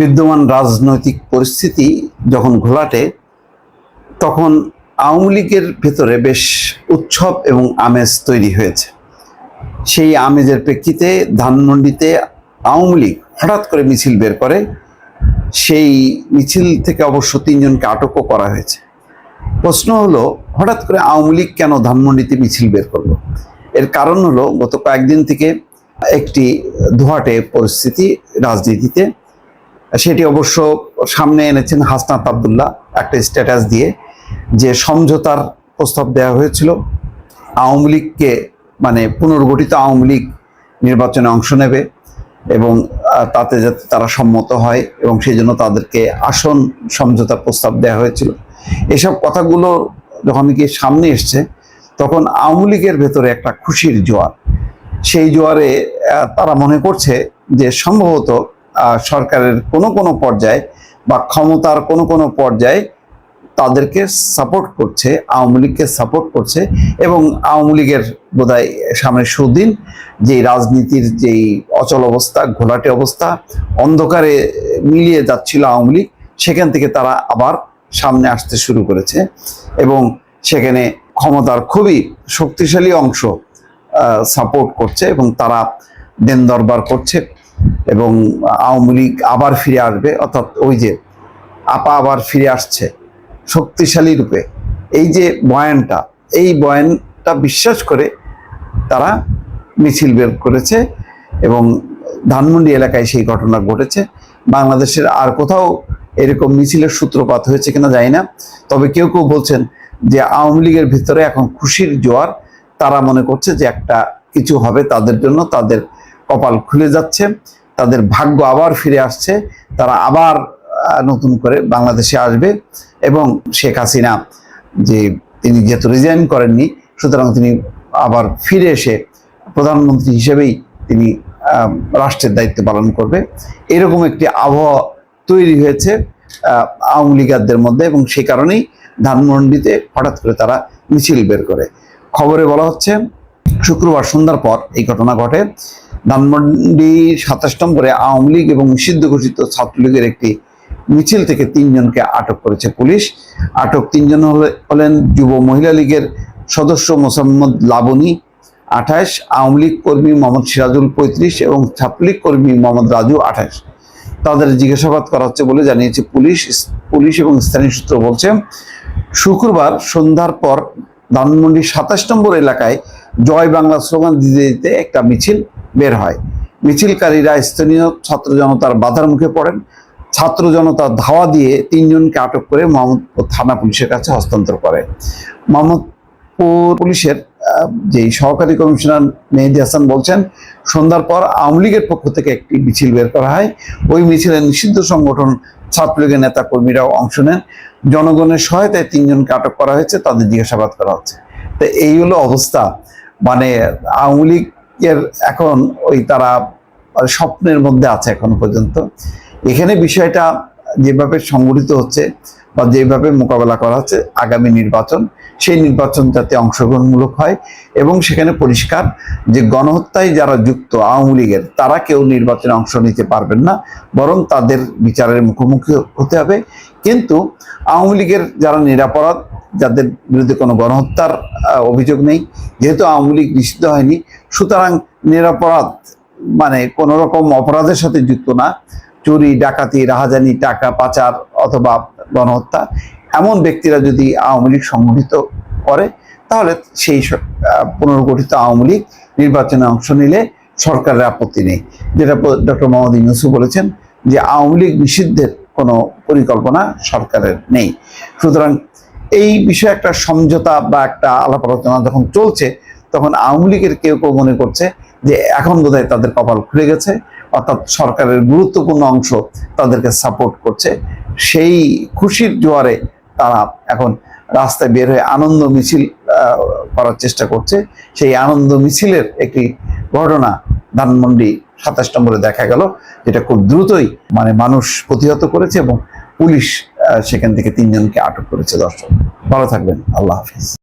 বিদ্যমান রাজনৈতিক পরিস্থিতি যখন ঘোলাটে, তখন আওয়ামী লীগের ভেতরে বেশ উৎসব এবং আমেজ তৈরি হয়েছে। সেই আমেজের প্রেক্ষিতে ধানমন্ডিতে আওয়ামী লীগ হঠাৎ করে মিছিল বের করে। সেই মিছিল থেকে অবশ্য তিনজনকে আটকও করা হয়েছে। প্রশ্ন হলো, হঠাৎ করে আওয়ামী লীগ কেন ধানমন্ডিতে মিছিল বের করল? এর কারণ হলো, গত কয়েকদিন থেকে একটি ধোয়াটে পরিস্থিতি রাজনীতিতে সেটি অবশ্য সামনে এনেছেন হাসনাত আবদুল্লাহ একটা স্ট্যাটাস দিয়ে যে সমঝোতার প্রস্তাব দেওয়া হয়েছিল। আওয়ামী লীগকে মানে পুনর্গঠিত আওয়ামী লীগ নির্বাচনে অংশ নেবে এবং তাতে যাতে তারা সম্মত হয় এবং সেই জন্য তাদেরকে আসন সমঝোতার প্রস্তাব দেওয়া হয়েছিল। এসব কথাগুলো যখন কি সামনে এসছে, তখন আওয়ামী লীগের ভেতরে একটা খুশির জোয়ার। সেই জোয়ারে তারা মনে করছে যে সম্ভবত সরকারের কোনো কোনো পর্যায়ে বা ক্ষমতার কোনো কোনো পর্যায়ে তাদেরকে সাপোর্ট করছে, আওয়ামী লীগকে সাপোর্ট করছে এবং আওয়ামী লীগের বোধহয় সামনে সুদিন যে রাজনীতির যেই অচল অবস্থা, ঘোলাটে অবস্থা, অন্ধকারে মিলিয়ে যাচ্ছিল আওয়ামী লীগ, সেখান থেকে তারা আবার সামনে আসতে শুরু করেছে এবং সেখানে ক্ষমতার খুবই শক্তিশালী অংশ সাপোর্ট করছে এবং তারা দেন দরবার করছে। এবং আওয়ামী লীগ আবার ফিরে আসবে, অর্থাৎ ওই যে আপা আবার ফিরে আসছে, শক্তিশালী রূপে। এই যে বয়ানটা, এই বয়ানটা বিশ্বাস করে তারা মিছিল বের করেছে এবং ধানমন্ডি এলাকায় সেই ঘটনা ঘটেছে। বাংলাদেশের আর কোথাও এরকম মিছিলের সূত্রপাত হয়েছে কিনা জানি না, তবে কেউ কেউ বলছেন যে আওয়ামী লীগের ভিতরে এখন খুশির জোয়ার। তারা মনে করছে যে একটা কিছু হবে তাদের জন্য, তাদের কপাল খুলে যাচ্ছে। তাদের ভাগ্য আবার ফিরে আসছে, তারা আবার নতুন করে বাংলাদেশে আসবে এবং শেখ হাসিনা যে তিনি যেহেতু রিজাইন করেননি, সুতরাং তিনি আবার ফিরে এসে প্রধানমন্ত্রী হিসেবেই তিনি রাষ্ট্রের দায়িত্ব পালন করবে। এরকম একটি আবহাওয়া তৈরি হয়েছে আওয়ামী লীগারদের মধ্যে এবং সেই কারণেই ধানমন্ডিতে হঠাৎ করে তারা মিছিল বের করে। খবরে বলা হচ্ছে, শুক্রবার সন্ধ্যার পর এই ঘটনা ঘটে। ধানমন্ডি সাতাশ নম্বরে আওয়ামী লীগ এবং নিষিদ্ধ ঘোষিত ছাত্রলীগের একটি মিছিল থেকে তিনজনকে আটক করেছে পুলিশ। আটক তিনজন হলে- হলেন যুব মহিলা লীগের সদস্য মোসাম্মদ লাবণী আঠাশ, আওয়ামী লীগ কর্মী মোহাম্মদ সিরাজুল পঁয়ত্রিশ এবং ছাত্রলীগ কর্মী মোহাম্মদ রাজু আঠাশ। তাদের জিজ্ঞাসাবাদ করা হচ্ছে বলে জানিয়েছে পুলিশ। পুলিশ এবং স্থানীয় সূত্র বলছে, শুক্রবার সন্ধ্যার পর ধানমন্ডি সাতাশ নম্বর এলাকায় জয় বাংলা স্লোগান দিতে দিতে একটা মিছিল বের হয়। মিছিলকারীরা স্থানীয় ছাত্র জনতার বাধার মুখে পড়েন। ছাত্র জনতা ধাওয়া দিয়ে তিনজনকে আটক করে মোহাম্মদপুর থানা পুলিশের কাছে হস্তান্তর করে। মোহাম্মদপুর পুলিশের যেই সহকারী কমিশনার মেহেদি হাসান বলছেন, সন্ধ্যার পর আওয়ামী লীগের পক্ষ থেকে একটি মিছিল বের করা হয়। ওই মিছিলে নিষিদ্ধ সংগঠন ছাত্রলীগের নেতা কর্মীরাও অংশ নেন। জনগণের সহায়তায় তিনজনকে আটক করা হয়েছে, তাদের জিজ্ঞাসাবাদ করা হচ্ছে। তো এই হলো অবস্থা। মানে আওয়ামী লীগের এখন ওই তারা স্বপ্নের মধ্যে আছে এখনও পর্যন্ত। এখানে বিষয়টা যেভাবে সংগঠিত হচ্ছে বা যেভাবে মোকাবেলা করা হচ্ছে আগামী নির্বাচন, সেই নির্বাচন যাতে অংশগ্রহণমূলক হয় এবং সেখানে পরিষ্কার যে গণহত্যায় যারা যুক্ত আওয়ামী লীগের, তারা কেউ নির্বাচনে অংশ নিতে পারবেন না, বরং তাদের বিচারের মুখোমুখি হতে হবে। কিন্তু আওয়ামী লীগের যারা নিরাপরাধ যাদের বিরুদ্ধে কোনো গণহত্যার অভিযোগ নেই। যেহেতু আওয়ামী লীগ নিষিদ্ধ হয়নি, সুতরাং নিরাপরাধ মানে কোনো রকম অপরাধের সাথে যুক্ত না। চুরি, ডাকাতি, রাহাজানি, টাকা পাচার অথবা গণহত্যা, এমন ব্যক্তিরা যদি আওয়ামী লীগ সংগঠিত করে, তাহলে সেই পুনর্গঠিত আওয়ামী লীগ নির্বাচনে অংশ নিলে সরকারের আপত্তি নেই। যেটা ডক্টর মোহাম্মদ ইউনুসু বলেছেন যে আওয়ামী লীগ নিষিদ্ধের কোনো পরিকল্পনা সরকারের নেই। সুতরাং এই বিষয়ে একটা সমঝোতা বা একটা আলাপ আলোচনা যখন চলছে, তখন আওয়ামী লীগের কেউ কেউ মনে করছে যে এখন বোধহয় তাদের কপাল খুলে গেছে, অর্থাৎ সরকারের গুরুত্বপূর্ণ অংশ তাদেরকে সাপোর্ট করছে। সেই খুশির জোয়ারে তারা এখন রাস্তায় বের হয়ে আনন্দ মিছিল করার চেষ্টা করছে। সেই আনন্দ মিছিলের একটি ঘটনা ধানমন্ডি সাতাশ নম্বরে দেখা গেল, যেটা খুব দ্রুতই মানে মানুষ প্রতিহত করেছে এবং পুলিশ সেখান থেকে তিনজনকে আটক করেছে দর্শক ভালো থাকবেন। আল্লাহ হাফিজ।